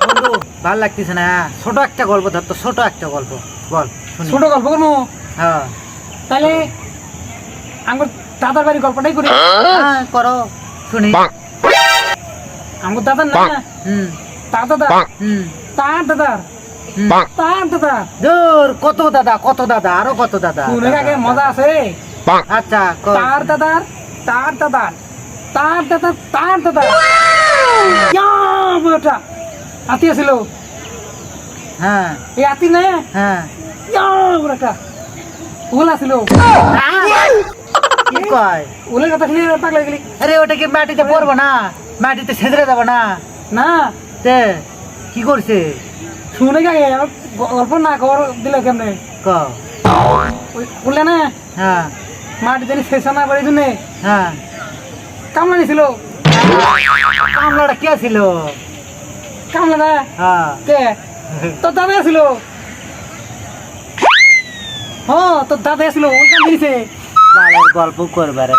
বন্ধু ভালো লাগতেছে না। ছোট একটা গল্প ধর তো ছোট একটা গল্প। বল ছোট গল্প করব? হ্যাঁ। তাহলে আমার দাদার বাড়ির গল্পটাই করি। হ্যাঁ, করো শুনি। আমার দাদার না? হুম। তার দাদা? হুম। তার হুম। তার দাদা? দূর কত দাদা কত দাদা আরও কত দাদা। শুনে আগে মজা আছে। আচ্ছা তার দাদার তার দাদার তার দাদা তার দাদা। বড়টা। হাতি আছিল। হ্যাঁ। এই হাতি না? হ্যাঁ। বড়টা ওলা ছিল কি কয়? ওলের কথা শুনে পাগলা গেলি। আরে ওটা কি মাটিতে পড়ব না। মাটিতে ছেঁচড়ে দেবো না। না। তে কি করছে? শুনে গে গল্প না খবর দিলে কেমনে? ক। বললে না? হ্যাঁ। মাটি জানি শেষ না বাড়ি জন্য হ্যাঁ। কামলা নিছিল কামলাটা কে ছিল কামলা না হ্যাঁ। কে? তোর দাদা আসলো হ্যাঁ তোর দাদা আসলো গল্প করবার